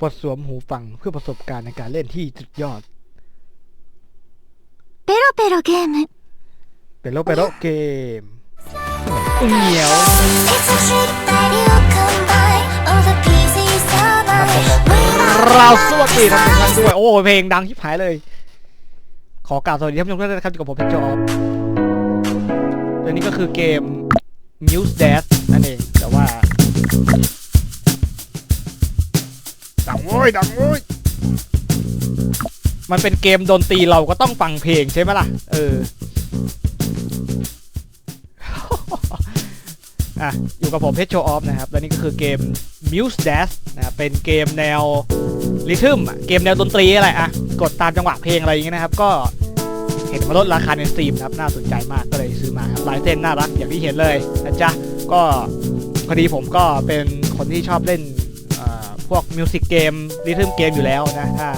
ปลดสวมหูฟังเพื่อประสบการณ์ในการเล่นที่สุดยอด ペロペロゲーム เป็นโลกเป็นโลกเกมเหนียว It's a trick that you combine all the pieces of my เราสวัสดีท่านผู้ชมด้วย โอ้เพลงดังชิบหายเลย ขอกราบสวัสดีท่านผู้ชมทุกท่านนะครับอยู่กับผมเป็นจอมและนี่ก็คือเกม Muse Dash นั่นเอง แต่ว่า ดั งโว้ยดังโว้ยมันเป็นเกมดนตรีเราก็ต้องฟังเพลงใช่ไหมล่ะ เออ อะ อยู่กับผมเพชรโชออฟนะครับ และนี่ก็คือเกม Muse Dash นะครับเป็นเกมแนวริทึมอะเกมแนวดนตรีอะไรอะ กดตามจังหวะเพลงอะไรอย่างเงี้ยนะครับ ก็เห็นมาลดราคาในสตรีมนะครับ น่าสนใจมากก็เลยซื้อมาครับลายเส้นน่ารักอย่างที่เห็นเลยนะจ๊ะ ก็พอดีผมก็เป็นคนที่ชอบเล่นเอ่อ พวกมิวสิกเกมริทึมเกมอยู่แล้วนะ ถ้า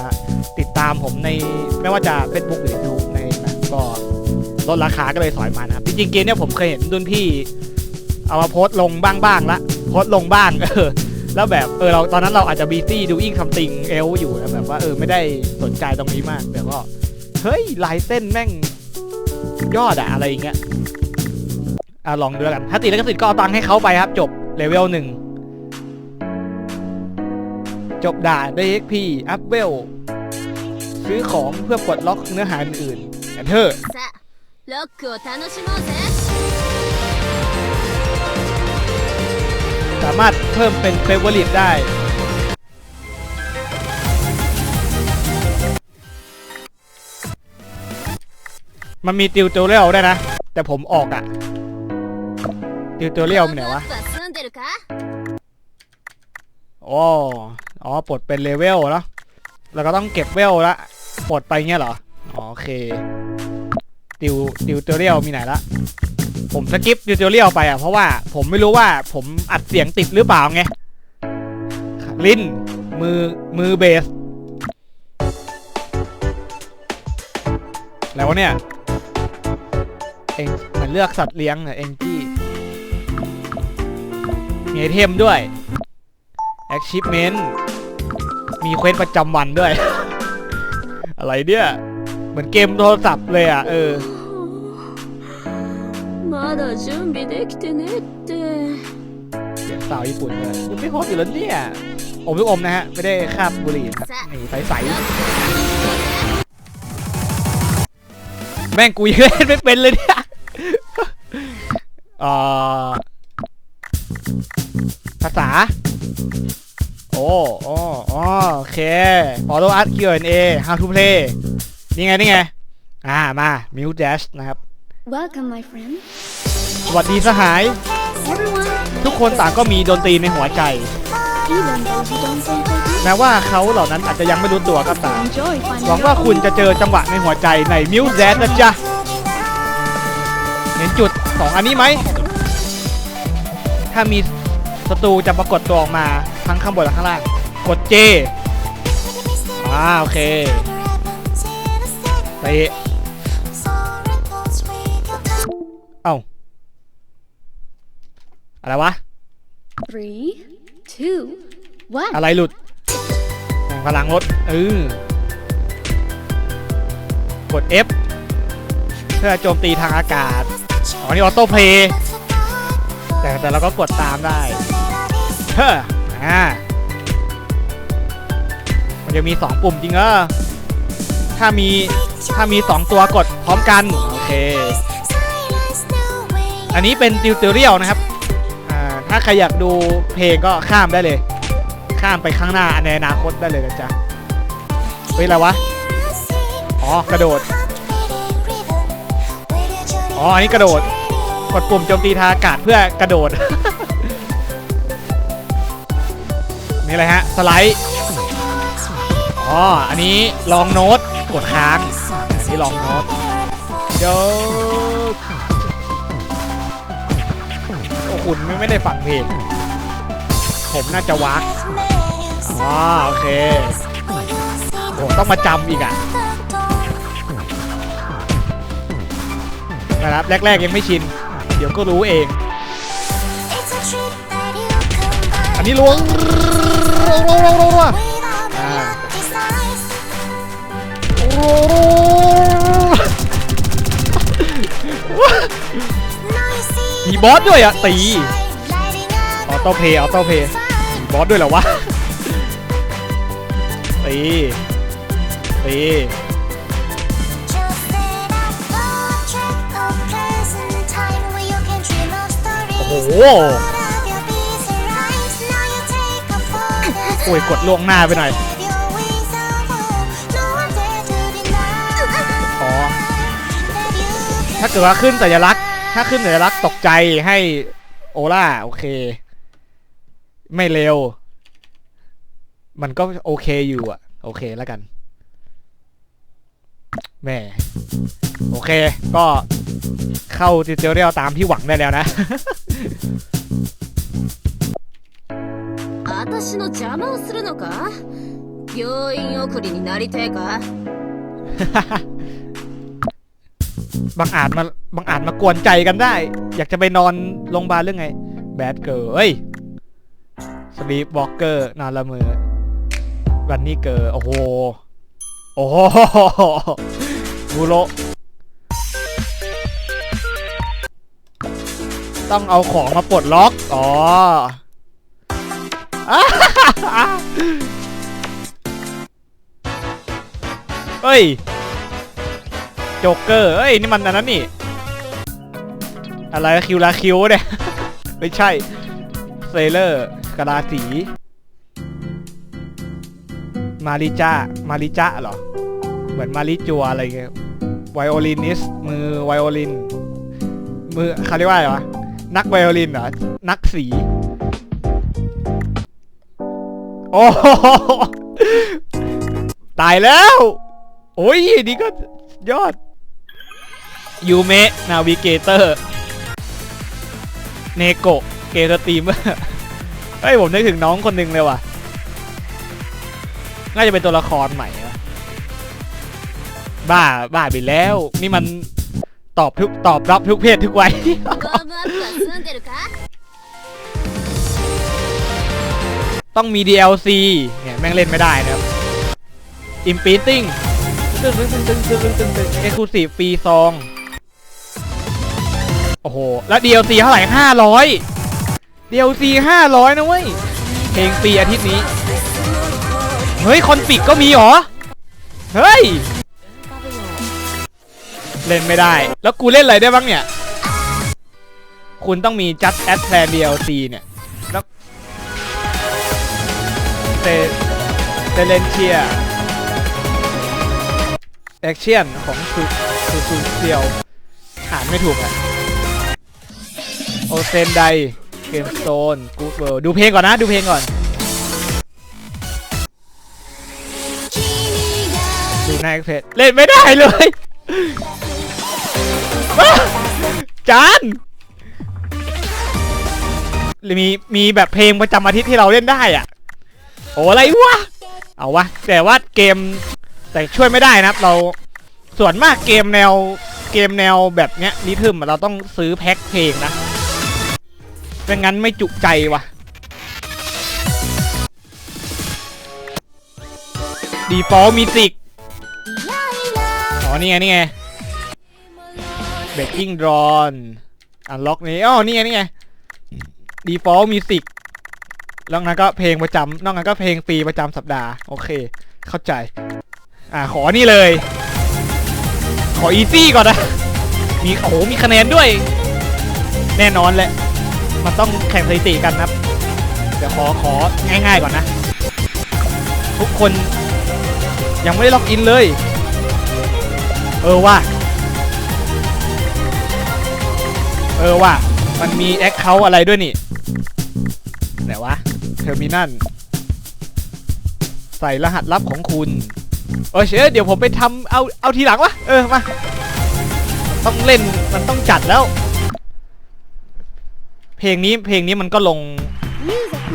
ติดตามผมในไม่ว่าจะ Facebook หรือ YouTube ในนะก็ลดราคาก็เลยสอยมานะครับ จริงๆเกมเนี้ยผมเคยเห็นรุ่นพี่ เอามาโพสต์ลงบ้างบ้างๆละโพสต์ลงบ้างเออแล้วแบบเออเราตอนนั้นเราอาจจะบีซี่ดูอิงคัมติงเอลอยู่นะแบบว่าเออไม่ได้สนใจตรงนี้มากแต่ก็เฮ้ยลายเส้นแม่งยอดอะอะไรอย่างเงี้ยอะลองดูแล้วกันถ้าติดแล้วก็ติดก็เอาตังค์ให้เขาไปครับ จบเลเวลหนึ่ง จบด่านได้ XP อัพเวลซื้อของเพื่อปลดล็อกเนื้อหาอื่นๆแต่เธอ さあロックを楽しもうぜ สามารถเพิ่มเป็นเฟเวอริตได้ มันมีติวตัวเรียลได้นะ แต่ผมออกอะติวตัวเรียลมันไหนวะ は済んでるか อ๋ อ๋อปลดเป็นเลเวลแล้วแล้วก็ต้องเก็บเวลละปลดไปเงี้ยเหรออ๋อโอเคติวติวเตัวเรียลมีไหนละผมสกิปติวเตัวเรียลไปอะเพราะว่าผมไม่รู้ว่าผมอัดเสียงติดหรือเปล่าไงลิ้นมือมือเบสแล้วเนี่ยเองเหมือนเลือกสัตว์เลี้ยงอะเองจี้มีไอเทมด้วย achievement มีเควสประจำวันด้วย อะไรเนี่ย เหมือนเกมโทรศัพท์เลยอ่ะ เออ まだ準備できてねって เสียงสาวญี่ปุ่นเลยยังไม่ครบอยู่แล้วเนี่ย อมลูกอมนะฮะ ไม่ได้คาบบุหรี่นะครับนี่ใสใสๆแม่งกูยังเล่นไม่เป็นเลยเนี่ยเอ่อภาษา โอ้โอ้อ๋อโอเค follow us Q&A how to play นี่ไง นี่ไง อ่า มา Mute Dash นะครับ Welcome my friend สวัสดีสหาย Everyone ทุกคนต่างก็มีดนตรีในหัวใจ even though you don't think they do แม้ว่าเขาเหล่านั้นอาจจะยังไม่รู้ตัวก็ตาม enjoy finding หวังว่าคุณจะเจอจังหวะในหัวใจในมิวแซดนะจ๊ะ เห็นจุดสองอันนี้ไหม ถ้ามี ศัตรูจะปรากฏตัวออกมาทั้งข้างบนและข้างล่าง กด J อ่าโอเคเตะเอ้าอะไรวะ three two one อะไรหลุดแบ่งพลังลดเออกด F เพื่อโจมตีทางอากาศ อ๋อ นี่ออโต้เพลย์แต่แต่เราก็กดตามได้เฮ้ ออ่ามันจะมี 2 ปุ่มจริงเออถ้ามีถ้ามี 2 ตัวกดพร้อมกัน โอเค อันนี้เป็นติวเตอเรียลนะครับ อ่า ถ้าใครอยากดูเพลงก็ข้ามได้เลย ข้ามไปข้างหน้าในอนาคตได้เลยนะจ๊ะ เฮ้ย อะไรวะ อ๋อ กระโดด อ๋อ อันนี้กระโดด กดปุ่มโจมตีทางอากาศเพื่อกระโดด นี่อะไรฮะ สไลด์ อ๋อ อันนี้ลองโน้ต กดค้าง อันนี้ลองโน้ตเดี๋ยวโอ้คุณไม่ไม่ได้ฟังเพลง ผมน่าจะวักอ๋อ โอเคโอ้ต้องมาจำอีกอะนะครับ แรก ๆ ยังไม่ชิน เดี๋ยวก็รู้เอง อันนี้ล้วง รวรวรวรวรวอ่รวรวมีบอสด้วยอะตีออโต้เพย์ออโต้เพย์บอสด้วยเหรอวะตีตีโอ้โห อ้ยกดล่วงหน้าไปหน่อยอ๋อถ้าเกิดว่าขึ้นสัญลักษณ์ ถ้าขึ้นสัญลักษณ์ตกใจให้โอล่าโอเค ไม่เร็ว มันก็โอเคอยู่อะโอเคแล้วกันแหม่โอเค ก็เข้าติวเตอรียลตามที่หวังได้แล้วนะ 私の邪魔をするのか病院送りになりてえか บางอาจมาบางอาจมากวนใจกันได้ อยากจะไปนอนโรงพยาบาลเรื่องไง แบดเกิร์เอ้ยสลีปวอล์กเกอร์นอนละเมอวันนี้เกิร์โอ้โห โอ้โหบูโรต้องเอาของมาปลดล็อก อ๋อ อ่า เฮ้ย โจ๊กเกอร์เอ้ย นี่มันอันนั้นนี่ อะไรคิวลาคิวเนี่ย ไม่ใช่ เซเลอร์กาลาสี มาริจ้า มาริจ้าเหรอ เหมือนมาริจัวอะไรเงี้ย ไวโอลินิส มือไวโอลิน มือเขาเรียกว่าอะไรวะ นักไวโอลินเหรอ นักสี โอ้ตายแล้ว โอ้ยนี่ก็ยอดยูเมะนาวิเกเตอร์เนโกะเกสตรีมเมอร์เฮ้ย ผมนึกถึงน้องคนหนึ่งเลยว่ะ น่าจะเป็นตัวละครใหม่บ้า บ้าไปแล้ว นี่มันตอบทุกตอบรับทุกเพศทุกวัย ต้องมี DLC เนี่ยแม่งเล่นไม่ได้นะครับ Imprinting ตึ้งตึ้งตึ้งตึ้งตึ้งตึ้งตึ้ง Exclusive ฟรีซอง โอ้โห แล้ว DLC เท่าไหร่ 500 DLC 500 นะเว้ย เพลงฟรีอาทิตย์นี้ เฮ้ย คอนฟิกก็มีหรอ เฮ้ย เล่นไม่ได้ แล้วกูเล่นอะไรได้บ้างเนี่ย คุณต้องมี Just Add Plan DLC เนี่ย เซเลนเชียแอคชั่นของซูซูซูเซียวอ่านไม่ถูกอะโอเซนไดเกมสโตนกูดเวิลดูเพลงก่อนนะ ดูเพลงก่อน ดูหน้าเพจเล่นไม่ได้เลยจานมีมีแบบเพลงประจำอาทิตย์ที่เราเล่นได้อะ โอ้อะไรวะ เอาวะ แต่ว่าเกมแต่ช่วยไม่ได้นะครับ เราส่วนมากเกมแนวเกมแนวแบบเนี้ยนิทึมเราต้องซื้อแพ็คเพลงนะไม่งั้นไม่จุใจวะดีฟอลมิสิกอ๋อ นี่ไง นี่ไงเบกกิ้งดรอนอันล็อกนี้อ๋อนี่ไง นี่ไง default music นอก นั้นก็เพลงประจำนอกนั้นก็เพลงฟรีประจำสัปดาห์ โอเค เข้าใจ อ่าขอนี่เลย ขออีซี่ก่อนนะ มีโอ้โหมีคะแนนด้วย แน่นอนแหละ มันต้องแข่งสถิติกันนะครับ เดี๋ยวขอของ่ายๆก่อนนะ ทุกคนยังไม่ได้ล็อกอินเลย เออว่า เออว่ะมันมีแอคเคาท์อะไรด้วยนี่ ไหนวะ ทอร์มินัลใส่รหัสลับของคุณโอเคเดี๋ยวผมไปทำเอาเอาทีหลังวะเออมาต้องเล่นมันต้องจัดแล้ว เพลงนี้เพลงนี้มันก็ลง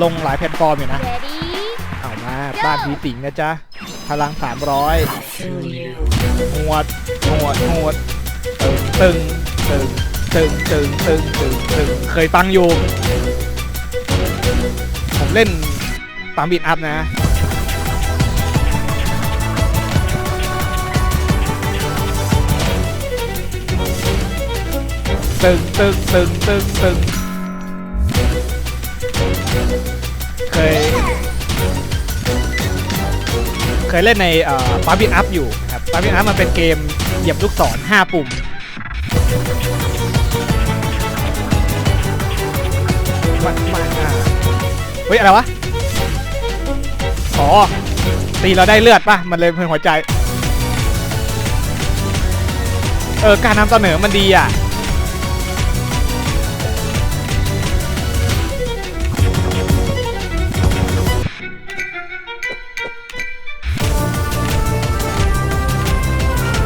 ลงหลายแพลตฟอร์มอยู่นะเอามาบ้านผีติ๋งนะจ๊ะพลังสามร้อยหวดหวดหวดตึงตึงตึงตึงตึงตึงตึงเคยฟังอยู่ เล่นตามบีทอัพนะตึงตึงตึงตึงตึงเคย เคยเล่นในปาบิทอัพอยู่ครับปาบิทอัพมันเป็นเกมเหยียบลูกศร 5 ปุ่มมักมาก ฮ้ย อะไรวะ อ๋อ ตีเราได้เลือดป่ะ มันเลยเพิ่งหัวใจ เออ การนำเสนอมันดีอะ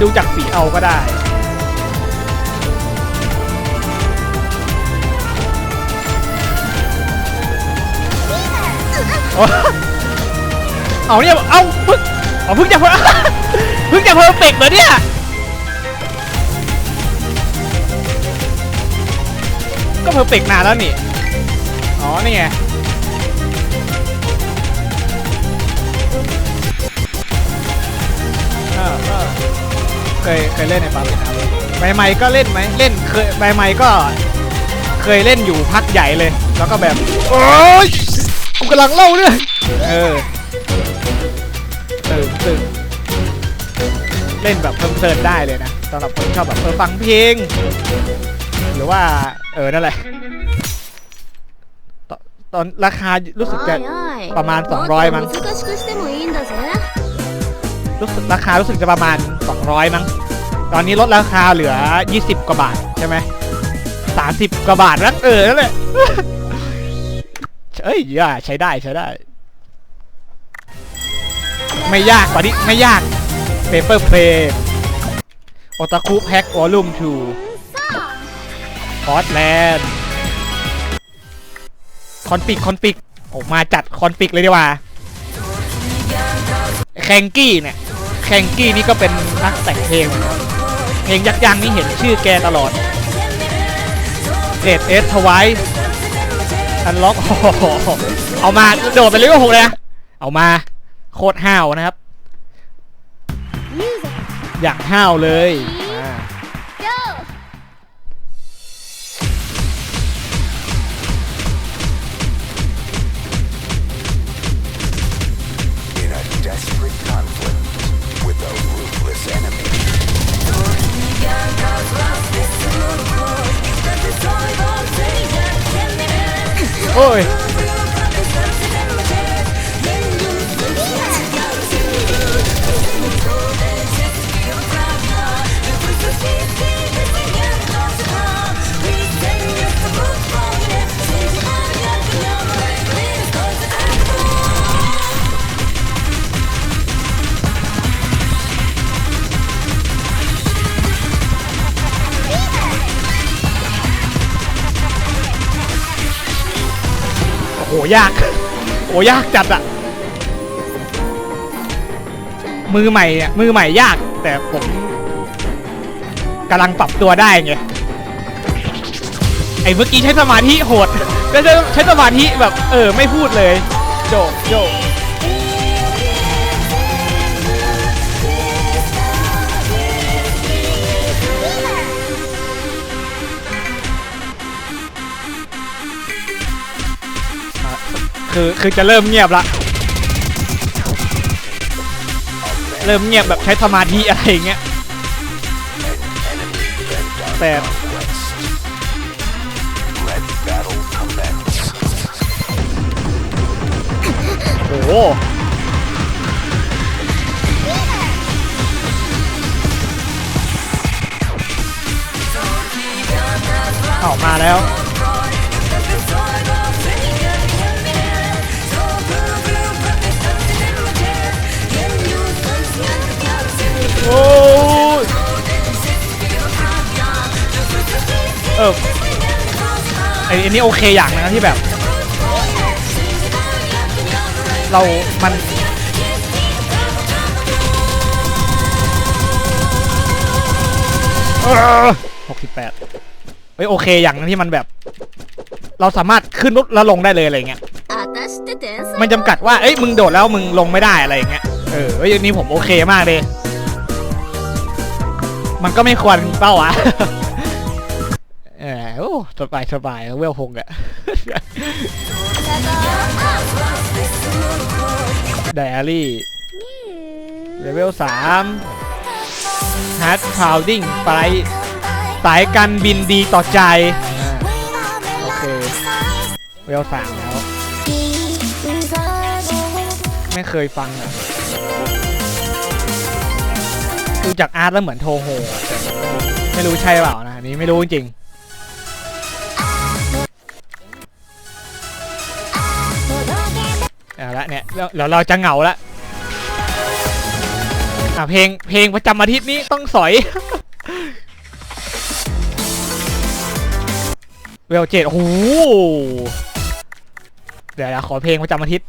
ดูจากสีเอาก็ได้ เอาเนี่ยเอาพิ่งเอาพิ่งจะเพิ่งพิ่งจะเพอร์เฟกเหรอเนี่ยก็เพอร์เฟกนานแล้วนี่ อ๋อ นี่ไง เคย เคยเล่นในปาร์ตี้นะใบไม้ก็เล่นไหม เล่น เคยใบไม้ก็ เคยเล่นอยู่พักใหญ่เลย แล้วก็แบบ โอ๊ย กูกำลังเล่าเรื่องเออตื่นตื่นเล่นแบบเพลินๆได้เลยนะสำหรับคนชอบแบบเออฟังเพลง หรือว่า เออนั่นแหละตตอนราคารู้สึกจะประมาณ 200 มั้งรู้สึกราคารู้สึกจะประมาณ 200 มั้ง ตอนนี้ลดราคาเหลือ 20 กว่าบาทใช่ไหม30 กว่าบาทแล้วเออนั่นแหละ เอ้ยย่าใช้ได้ใช้ได้ ไม่ยากกว่านี้ไม่ยาก Paper Plane Otaku Pack Volume 2 Hotland คอนฟิกคอนฟิกโอ้มาจัดคอนฟิกเลยดีกว่าแคงกี้เนี่ยแคงกี้นี่ก็เป็นนักแต่งเพลงเพลงยักษ์ยังนี่เห็นชื่อแกตลอดเอดเอสทวาย อันล็อกเอามาโดดไปเลยก็หกเลยนะเอามาโคตรห้าวนะครับ อยากห้าวเลย โยโหยาก โอ้ยากจัดอะมือใหม่อะมือใหม่ยาก แต่ผมกำลังปรับตัวได้ไงไอ้เมื่อกี้ใช้สมาธิโหด ก็จะใช้สมาธิแบบเออไม่พูดเลย โจกโจก คือคือจะเริ่มเงียบละ เริ่มเงียบแบบใช้สมาธิอะไรอย่างเงี้ยแต่โอ้โหเอามาแล้ว โอ้ยเออไอ้นี่โอเคอย่างนะที่แบบ เรา มันหกสิบแปดเฮ้ยโอเคอย่างนึงที่มันแบบ เราสามารถขึ้นรถแล้วลงได้เลยอะไรเงี้ยมันจำกัดว่าเอ้ยมึงโดดแล้วมึงลงไม่ได้อะไรเงี้ยเออเฮ้ยนี่ผมโอเคมากเลย มันก็ไม่ควรเป้าอะเออสบายสบายเวลหกอะไดอารี่เลเวลสามฮาร์ดพาวดิ้งไปสายการบินดีต่อใจ โอเค เวลสามแล้ว ไม่เคยฟังอะ ดูจากอาร์ตแล้วเหมือนโทโฮไม่รู้ใช่เปล่านะอันนี้ไม่รู้จริงเอาละเนี่ยเดี๋ยวเเราจะเหงาละอะเพลงเพลงประจำอาทิตย์นี้ต้องสอยเวลเจ็ดโอ้โหเดี๋ยวเดี๋ยวขอเพลงประจำอาทิตย์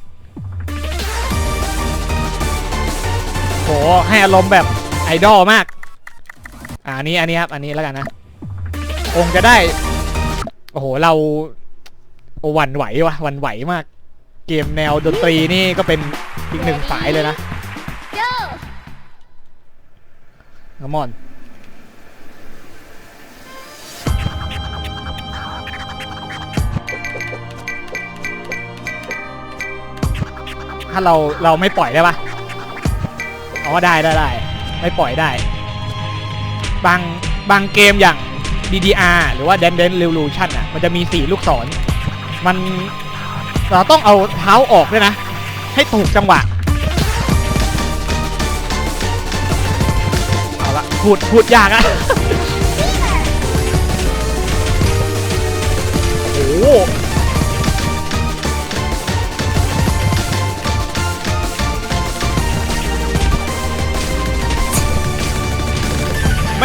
โหให้อารมณ์แบบ ไอดอลมากอ่านี้อันนี้ครับอันนี้แล้วกันนะคงจะได้ โอ้โหเราโอ้หวันไหววะหวันไหวมาก เกมแนวดนตรีนี่ก็เป็นอีกหนึ่งสายเลยนะกมอนถ้าเราเราไม่ปล่อยได้ปะอ๋อได้ได้ได้ ไม่ปล่อยได้ บางบางเกมอย่าง DDR หรือว่า Dance Dance Revolution อะ มันจะมี4ลูกศร มันเราต้องเอาเท้าออกด้วยนะ ให้ถูกจังหวะ เอาละพูดพูดยากอะโอ้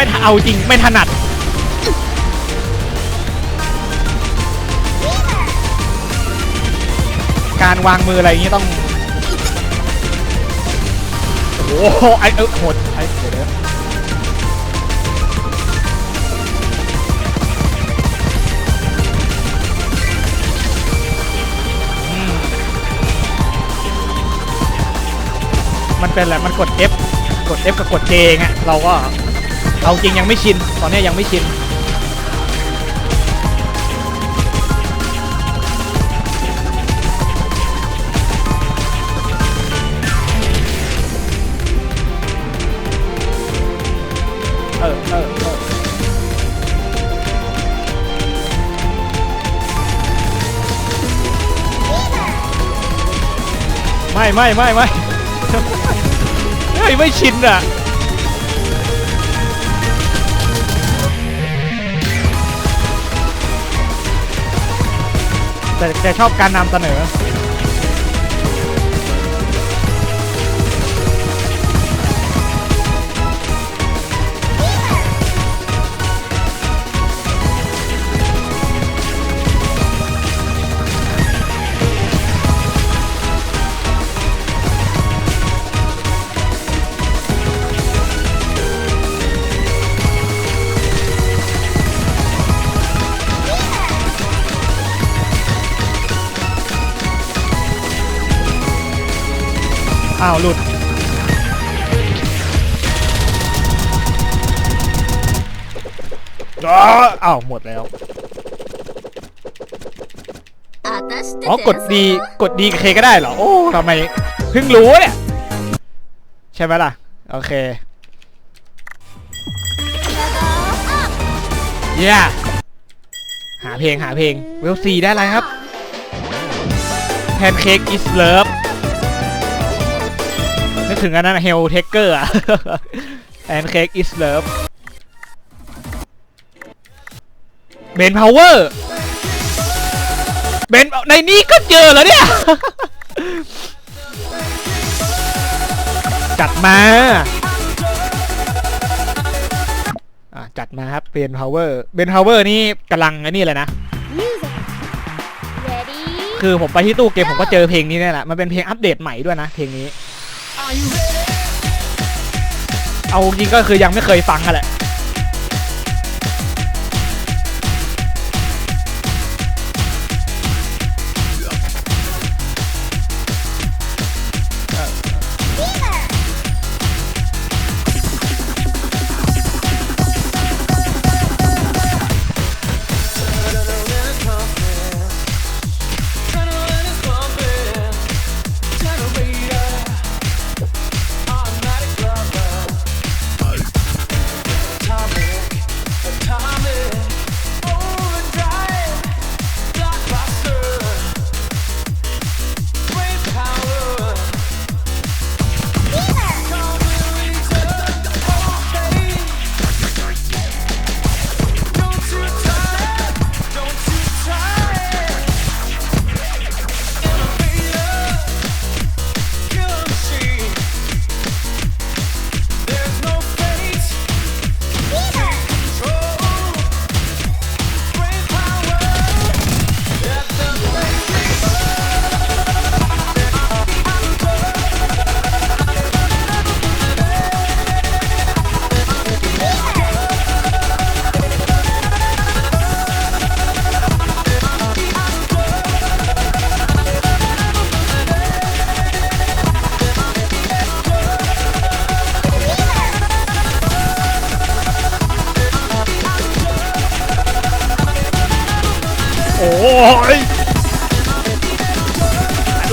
ไม่เอาจริงไม่ถนัดการวางมืออะไรอย่างนี้ต้อง โอ้โห ไอเออโหดไอเดี๋ยวเดี๋ยวมันเป็นอะไรมันกด F กด F กับกด J ไงเราก็ เอาจริงยังไม่ชิน ตอนนี้ยังไม่ชิน เออเออเออไม่ไม่ไม่ไม่ เฮ้ยไม่ชินอะ แต่แกชอบการนำเสนอ อ้าวหลุด อ้าว หมดแล้ว อ๋อ กดดี กดดีเคก็ได้เหรอ โอ้ทำไม เพิ่งรู้เนี่ย ใช่ไหมล่ะ โอเคเย่ yeah. หาเพลงหาเพลง เวลซีได้ไรครับแพนเค้กอิสเลิฟ ถึงอันนั้นเฮลเทเกอร์อะ Pancake is love เบนพาวเวอร์เบนในนี้ก็เจอแล้วเนี่ย จัดมาอะจัดมาครับเบนพาวเวอร์เบนพาวเวอร์นี่กำลังไอ้นี่เลยนะ คือผมไปที่ตู้เกมผมก็เจอเพลงนี้เนี่ยแหละ มันเป็นเพลงอัปเดตใหม่ด้วยนะเพลงนี้ เอาจริงก็คือยังไม่เคยฟังกันแหละ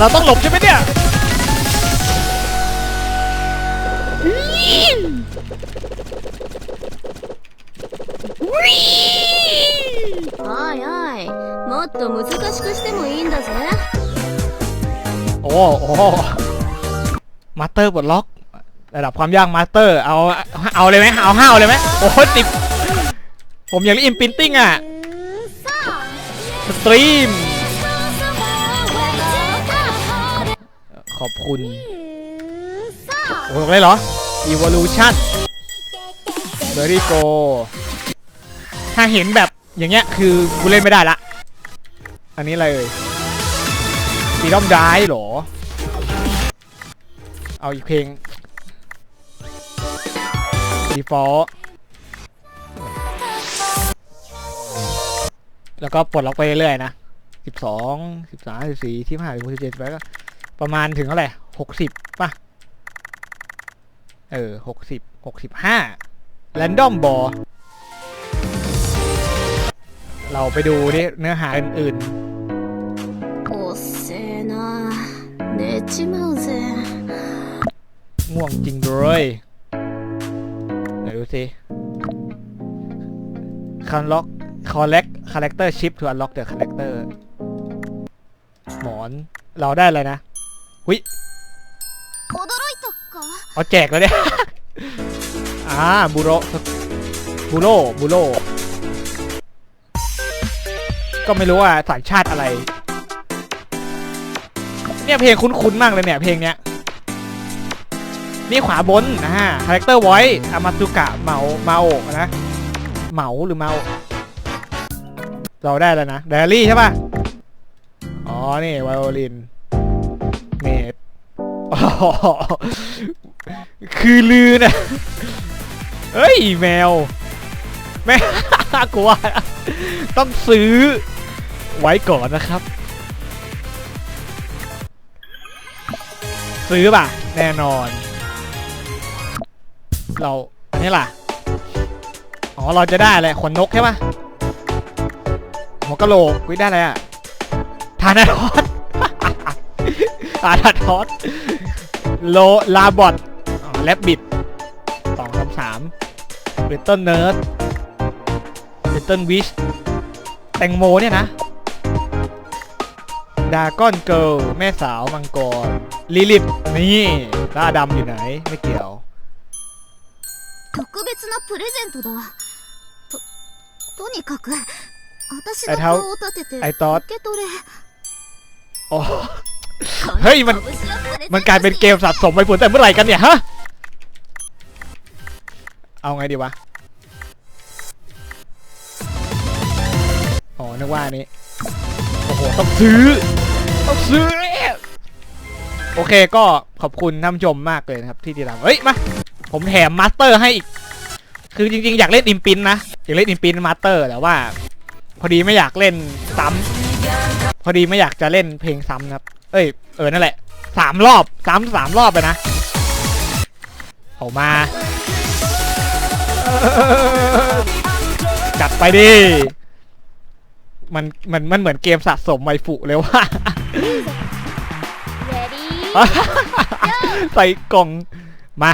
เราต้องหลบใช่ไหมเนี่ย おいおいもっと難しくしてもいいんだぜ โอ้โอ้มาสเตอร์ปลดล็อก ระดับความยากมาสเตอร์ เอา เอาเลยไหมเอาห้าวเลยไหมโอ้โหติดผมอยากเล่นอิมพินติ้งอ่ะ สตรีม ขอบคุณโอ้โหเลยเหรอ Evolution Very Go ถ้าเห็นแบบอย่างเงี้ยคือกูเล่นไม่ได้ละ อันนี้อะไรเอ่ยฟีดอมได้เหรอ เอาอีกเพลง Default แล้วก็ปลดล็อกไปเรื่อยๆนะสิบสองสิบสามสิบสี่สิบห้าสิบหกสิบเจ็ดไปก็ ประมาณถึงเท่าไหร่หกสิบป่ะ เออหกสิบหกสิบห้าแรนดอมบอเราไปดูดิเนื้อหาอื่นๆโอ้เซนะเนจิมาเซง่วงจริงเลยเดี๋ยวดูสิคันล็อกคอลเลกคาแรคเตอร์ชิป to unlock the เล็คเตอร์หมอน เราได้อะไรนะ หุ้ยเอาแจกแล้วเนี่ยอ่าบูโรบูโรบูโรก็ไม่รู้ว่าสายชาติอะไร เนี่ยเพลงคุ้นๆมากเลยเนี่ยเพลงเนี้ยนี่ขวาบนนะฮะคาแรคเตอร์ไวท์อามาตุกะเมาเมาโอนะเมาหรือเมา เราได้แล้วนะแดรี่ใช่ป่ะ อ๋อ นี่ไวโอลิน คือลือนะเฮ้ยแมว แม่กลัวต้องซื้อไว้ก่อนนะครับ ซื้อป่ะ แน่นอน เราอันนี้ล่ะ อ๋อ เราจะได้อะไรขนนกใช่ป่ะหัวกะโหลกวิได้อะไรอะทานาทอสทานาทอส โลลาบอทแลบบิดสองคำสามเบตเติ้ลเนิร์ดเบตเติ้ลวิชแตงโมเนี่ยนะดาก้อนเกิลแม่สาวมังกรลิลิปนี่ล่าดำอยู่ไหนไม่เกี่ยวไอ้เท้าไอตอดโอ้ เฮ้ยมันมันกลายเป็นเกมสะสมไปผลแต่เมื่อไหร่กันเนี่ยฮะเอาไงดีวะอ๋อนึกว่านี้โอ้โหต้องซื้อต้องซื้อโอเคก็ขอบคุณท่านชมมากเลยนะครับที่ติดตามเฮ้ยมาผมแถมมาสเตอร์ให้อีก คือจริง ๆ อยากเล่นอิมปินนะอยากเล่นอิมปินมาสเตอร์แต่ว่า พอดีไม่อยากเล่นซ้ำพอดีไม่อยากจะเล่นเพลงซ้ำครับ เอ้ย เออ นั่นแหละสามรอบซ้ำสามรอบไปนะเอามา จัดไปดิ มัน มัน มันเหมือนเกมสะสมไวฟุเลยว่า Ready ใส่กล่อง มา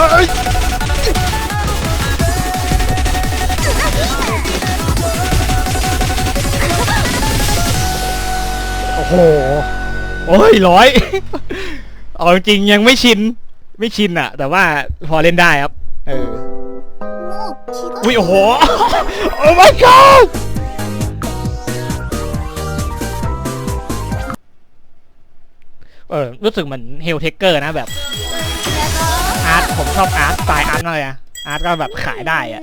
โอ้โห โอ้ยร้อย เอาจริงยังไม่ชิน ไม่ชินอะแต่ว่าพอเล่นได้ครับ เออ อุ้โอ้โห โอ้ my god เออรู้สึกเหมือนเฮลเทคเกอร์นะแบบ ผมชอบอาร์ตสไตล์อาร์ตมากเลยอะอาร์ตก็แบบขายได้อะ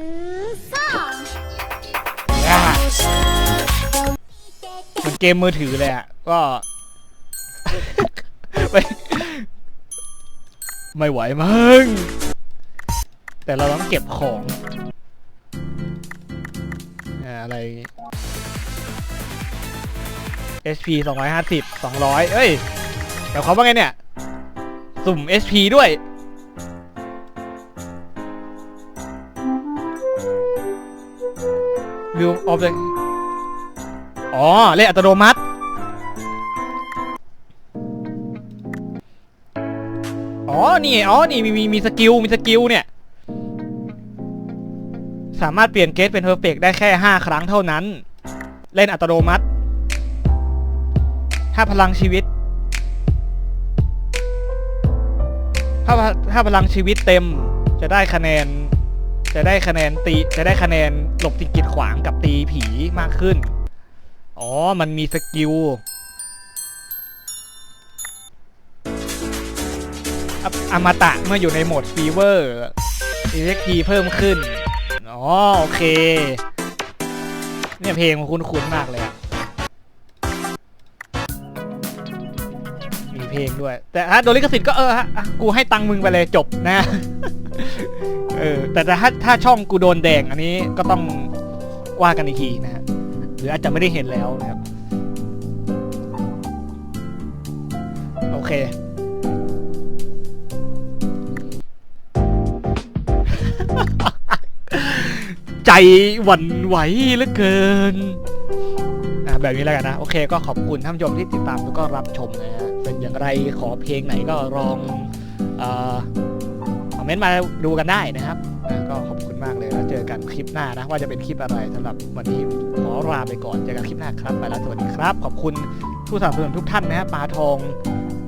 เหมือนเกมมือถือเลยอะก็ไม่ไม่ไหวมั้งแต่เราต้องเก็บของอ่าอะไร HP 250 200 เอ้ยแต่ควาว่าไงเนี่ย สุ่ม HP ด้วย View of the อ๋อ เล่นอัตโนมัติ อ๋อ นี่ อ๋อ นี่มีมีมีสกิล มีสกิลเนี่ย สามารถเปลี่ยนเกสเป็นเพอร์เฟกได้แค่ 5 ครั้งเท่านั้น เล่นอัตโนมัติ ถ้าพลังชีวิต ถ้าถ้าพลังชีวิตเต็มจะได้คะแนน จะได้คะแนนตีจะได้คะแนนหลบสิ่งกีดขวางกับตีผีมากขึ้น อ๋อ มันมีสกิลอมตะเมื่ออยู่ในโหมดฟีเวอร์ EXP เพิ่มขึ้น อ๋อ โอเค เนี่ยเพลงของคุณคุ้นมากเลยอะมีเพลงด้วย แต่ถ้าโดนลิขสิทธิ์ก็เออฮะ กูให้ตังมึงไปเลยจบนะ เออแต่ถ้าถ้าช่องกูโดนแดงอันนี้ก็ต้องว่ากันอีกทีนะฮะหรืออาจจะไม่ได้เห็นแล้วนะครับโอเค ใจหวั่นไหวเหลือเกินอะแบบนี้แล้วกันนะ โอเคก็ขอบคุณท่านผู้ชมที่ติดตามแล้วก็รับชมนะฮะเป็นอย่างไรขอเพลงไหนก็ลองอ่อคอม เมนต์มาดูกันได้นะครับก็ขอบคุณมากเลยแล้วเจอกันคลิปหน้านะ ว่าจะเป็นคลิปอะไรสำหรับวันนี้ขอลาไปก่อนเจอกันคลิปหน้าครับไปแล้วสวัสดีครับ ขอบคุณผู้สนับสนุนทุกท่านนะปลาทอง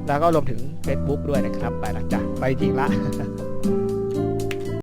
แล้วก็รวมถึง Facebook ด้วยนะครับ ไปและจ้ะไปจริงละ